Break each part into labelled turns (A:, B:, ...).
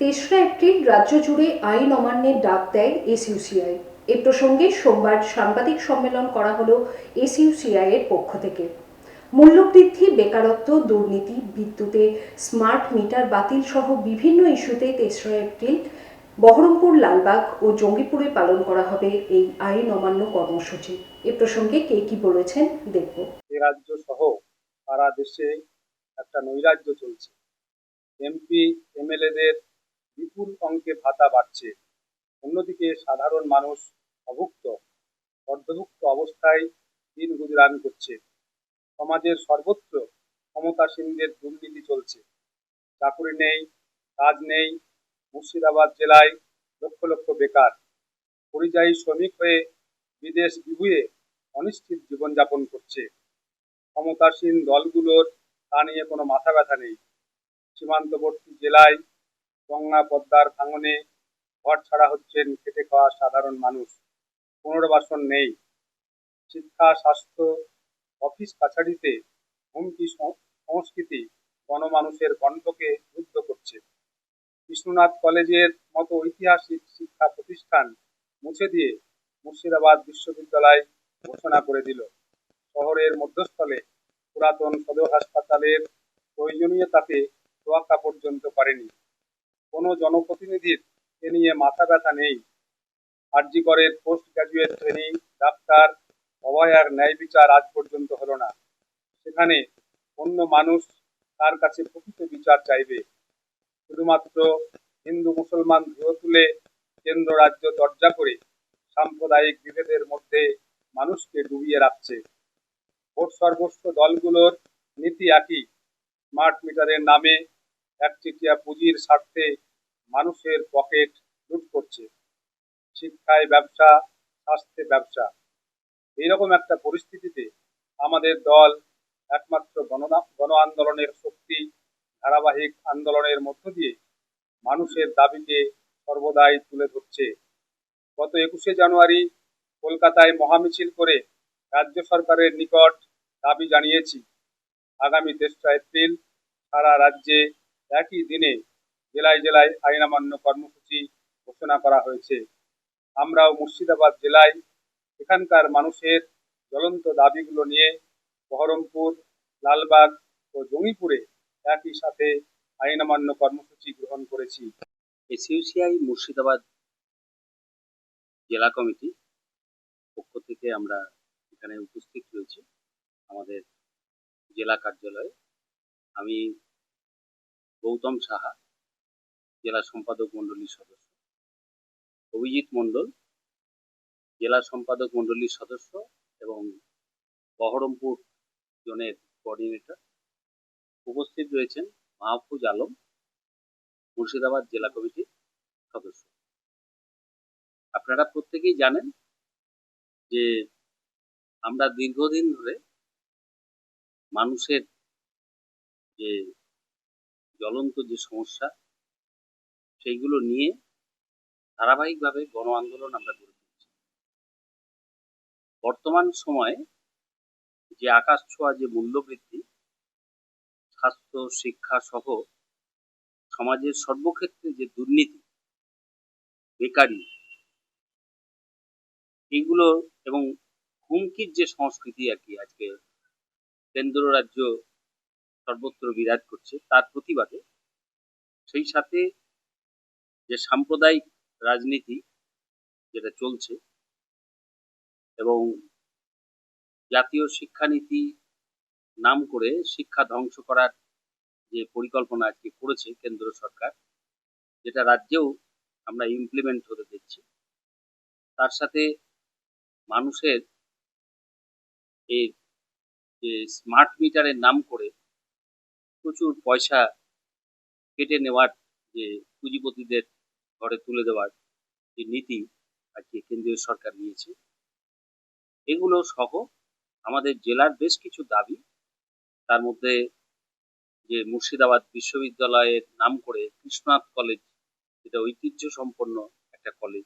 A: তেসরা এপ্রিল রাজ্য জুড়ে আইন অমান্যের ডাক দেয় এসইউসিআই। এ প্রসঙ্গে সোমবার সাংবাদিক সম্মেলন করা হলো এসইউসিআই এর পক্ষ থেকে। মূল্যবৃদ্ধি, বেকারত্ব, দুর্নীতি, বিদ্যুতে স্মার্ট মিটার বাতিল সহ বিভিন্ন ইস্যুতে তেসরা এপ্রিল বহরমপুর, লালবাগ ও জঙ্গিপুরে পালন করা হবে এই আইন অমান্য কর্মসূচি। এ প্রসঙ্গে কে কি বলেছেন দেখব।
B: রাজ্য সহ সারা দেশে একটা নৈরাজ্য চলছে। এমপি, এমএলএদের বিপুল অঙ্কে ভাতা বাড়ছে। অন্যদিকে সাধারণ মানুষ অভুক্ত, অর্ধভুক্ত অবস্থায় দিন গুজরান করছে। সমাজের সর্বত্র ক্ষমতাসীনদের দুর্নীতি চলছে। চাকুরি নেই, কাজ নেই, মুর্শিদাবাদ জেলায় লক্ষ লক্ষ বেকার। পরিযায়ী শ্রমিক হয়ে বিদেশ বিভুয়ে অনিশ্চিত জীবনযাপন করছে। ক্ষমতাসীন দলগুলোর তা নিয়ে কোনো মাথা ব্যথা নেই। সীমান্তবর্তী জেলায় গঙ্গা পদ্মার ভাঙনে ঘর ছাড়া হচ্ছেন খেটে খাওয়া সাধারণ মানুষ। পুনর্বাসন নেই। শিক্ষা, স্বাস্থ্য, অফিস কাছারিতে হুমকি সংস্কৃতি গণমানুষের কণ্ঠকে রুদ্ধ করছে। বিশ্বনাথ কলেজের মতো ঐতিহাসিক শিক্ষা প্রতিষ্ঠান মুছে দিয়ে মুর্শিদাবাদ বিশ্ববিদ্যালয় ঘোষণা করে দিল। শহরের মধ্যস্থলে পুরাতন সদর হাসপাতালের প্রয়োজনীয়তাতে তোয়াক্কা পর্যন্ত করেনি। কোনো জনপ্রতিনিধির এ নিয়ে মাথা ব্যথা নেই। আরজিকরের পোস্ট গ্রাজুয়েট ট্রেনিং, ডাক্তার অভয়ার ন্যায় বিচার আজ পর্যন্ত হলো না। সেখানে অন্য মানুষ তার কাছে প্রকৃত বিচার চাইবে। শুধুমাত্র হিন্দু মুসলমান ধুয়ে তুলে কেন্দ্র রাজ্য দরজা করে সাম্প্রদায়িক বিভেদের মধ্যে মানুষকে ডুবিয়ে রাখছে। ভোট সর্বস্ব দলগুলোর নীতি একই। স্মার্ট মিটারের নামে একচেটিয়া পুঁজির স্বার্থে মানুষের পকেট লুট করছে। শিক্ষায় ব্যবসা, স্বাস্থ্যে ব্যবসা। এইরকম একটা পরিস্থিতিতে আমাদের দল একমাত্র গণ আন্দোলনের শক্তি, ধারাবাহিক আন্দোলনের মধ্য দিয়ে মানুষের দাবিকে সর্বদাই তুলে ধরছে। গত একুশে জানুয়ারি কলকাতায় মহামিছিল করে রাজ্য সরকারের নিকট দাবি জানিয়েছি। আগামী তেসরা এপ্রিল সারা রাজ্যে একই দিনে জেলায় জেলায় আইন আইনামান্য কর্মসূচি ঘোষণা করা হয়েছে। আমরাও মুর্শিদাবাদ জেলায় এখানকার মানুষের জ্বলন্ত দাবিগুলো নিয়ে বহরমপুর, লালবাগ ও জঙ্গিপুরে একই সাথে আইনামান্য কর্মসূচি গ্রহণ করেছি।
C: এসইউসিআই মুর্শিদাবাদ জেলা কমিটি পক্ষ থেকে আমরা এখানে উপস্থিত রয়েছি। আমাদের জেলা কার্যালয়ে আমি গৌতম সাহা জেলা সম্পাদক মণ্ডলীর সদস্য। অভিজিৎ মণ্ডল, জেলা সম্পাদক মণ্ডলীর সদস্য এবং বহরমপুর জোনের কোঅর্ডিনেটর উপস্থিত রয়েছেন মাহফুজ আলম, মুর্শিদাবাদ জেলা কমিটির সদস্য। আপনারা প্রত্যেকেই জানেন যে আমরা দীর্ঘদিন ধরে মানুষের যে জ্বলন্ত যে সমস্যা সেইগুলো নিয়ে ধারাবাহিকভাবে গণ আন্দোলন আমরা গড়ে তুলছি। বর্তমান সময়ে যে আকাশ ছোঁয়া, যে মূল্যবৃদ্ধি, স্বাস্থ্য, শিক্ষা সহ সমাজের সর্বক্ষেত্রে যে দুর্নীতি, বেকারি, এইগুলো এবং হুমকির যে সংস্কৃতি আর কি আজকে কেন্দ্র রাজ্য সর্বত্র বিরাজ করছে, তার প্রতিবাদে সেই সাথে যে সাম্প্রদায়িক রাজনীতি যেটা চলছে এবং জাতীয় শিক্ষানীতি নাম করে শিক্ষা ধ্বংস করার যে পরিকল্পনা আজকে করেছে কেন্দ্র সরকার, যেটা রাজ্যেও আমরা ইমপ্লিমেন্ট হতে দেখছি। তার সাথে মানুষের এই যে স্মার্ট মিটারের নাম করে প্রচুর পয়সা কেটে নেওয়ার যে পুঁজিপতিদের ঘরে তুলে দেওয়ার যে নীতি আজকে কেন্দ্রীয় সরকার নিয়েছে, এগুলো সহ আমাদের জেলার বেশ কিছু দাবি, তার মধ্যে যে মুর্শিদাবাদ বিশ্ববিদ্যালয়ের নাম করে কৃষ্ণনাথ কলেজ, যেটা ঐতিহ্য সম্পন্ন একটা কলেজ,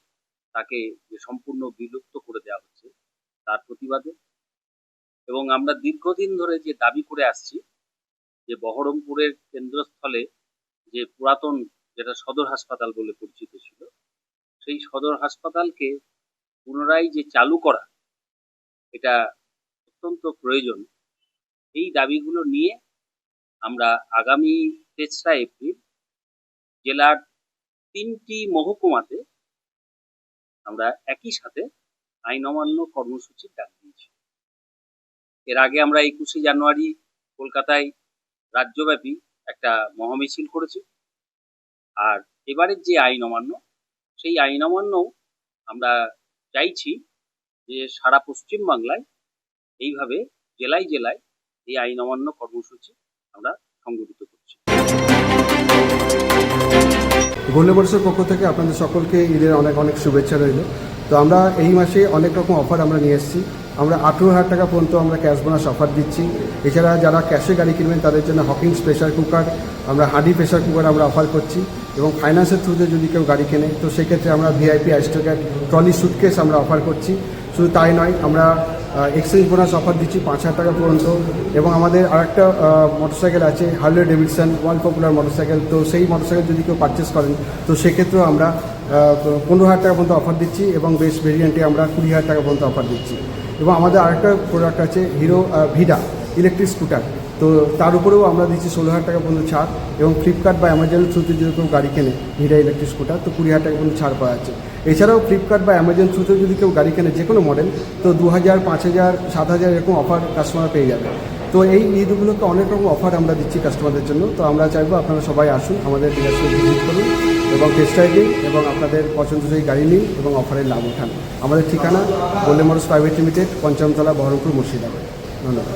C: তাকে যে সম্পূর্ণ বিলুপ্ত করে দেওয়া হচ্ছে তার প্রতিবাদে। এবং আমরা দীর্ঘদিন ধরে যে দাবি করে আসছি যে বহরমপুরের কেন্দ্রস্থলে যে পুরাতন যেটা সদর হাসপাতাল বলে পরিচিত ছিল, সেই সদর হাসপাতালকে পুনরায় যে চালু করা, এটা অত্যন্ত প্রয়োজন। এই দাবিগুলো নিয়ে আমরা আগামী তেসরা এপ্রিল জেলার তিনটি মহকুমাতে আমরা একই সাথে আইন অমান্য কর্মসূচির ডাক দিয়েছি। এর আগে আমরা একুশে জানুয়ারি কলকাতায় রাজ্যব্যাপী একটা মহামিছিল করেছি। আর এবারের যে আইন অমান্য, সেই আইন অমান্য আমরা চাইছি যে সারা পশ্চিম বাংলায় এইভাবে জেলায় জেলায় এই আইন অমান্য কর্মসূচি আমরা সংগঠিত করছি।
D: গোল্ডে পক্ষ থেকে আপনাদের সকলকে ঈদের অনেক অনেক শুভেচ্ছা রইল। তো আমরা এই মাসে অনেক রকম অফার আমরা নিয়ে এসেছি। আমরা আঠেরো হাজার টাকা পর্যন্ত আমরা ক্যাশ বোনাস অফার দিচ্ছি। এছাড়া যারা ক্যাশে গাড়ি কিনবেন, তাদের জন্য হকিংস প্রেশার কুকার আমরা হাডি প্রেশার কুকার আমরা অফার করছি। এবং ফাইন্যান্সের থ্রুতে যদি কেউ গাড়ি কেনে, তো সেক্ষেত্রে আমরা ভিআইপি আইস্টোক্যাট ট্রলি সুটকেস আমরা অফার করছি। শুধু তাই নয়, আমরা এক্সচেঞ্জ বোনাস অফার দিচ্ছি পাঁচ হাজার টাকা পর্যন্ত। এবং আমাদের আরেকটা মোটরসাইকেল আছে Harley Davidson one popular motorcycle তো সেই মোটরসাইকেল যদি কেউ পারচেস করেন, তো সেক্ষেত্রেও আমরা পনেরো হাজার টাকা পর্যন্ত অফার দিচ্ছি এবং বেশ ভেরিয়েন্টে আমরা কুড়ি হাজার টাকা পর্যন্ত অফার দিচ্ছি। এবং আমাদের আরেকটা প্রোডাক্ট আছে হিরো ভিডা ইলেকট্রিক স্কুটার তো তার উপরেও আমরা দিচ্ছি ষোলো হাজার টাকা পর্যন্ত ছাড় এবং ফ্লিপকার্ট বা অ্যামাজন থ্রুতে যদি কেউ গাড়ি কেনে ভিডা ইলেকট্রিক স্কুটার তো কুড়ি হাজার টাকা পর্যন্ত ছাড় পাওয়া যাচ্ছে। এছাড়াও ফ্লিপকার্ট বা অ্যামাজন থ্রুতে যদি কেউ গাড়ি কেনে, যে কোনো মডেল তো দু হাজার পাঁচ হাজার সাত হাজার এরকম অফার কাস্টমার পেয়ে যাবে। তো এই ঈদগুলোতে অনেক রকম অফার আমরা দিচ্ছি কাস্টমারদের জন্য। তো আমরা চাইব আপনারা সবাই আসুন, আমাদের ডিলারশিপ ভিজিট করুন এবং টেস্ট রাইডিং এবং আপনাদের পছন্দসই গাড়ি নিন এবং অফারের লাভ উঠান। আমাদের ঠিকানা বলে মোটরস প্রাইভেট লিমিটেড পঞ্চমতলা বহরমপুর মুর্শিদাবাদ। ধন্যবাদ।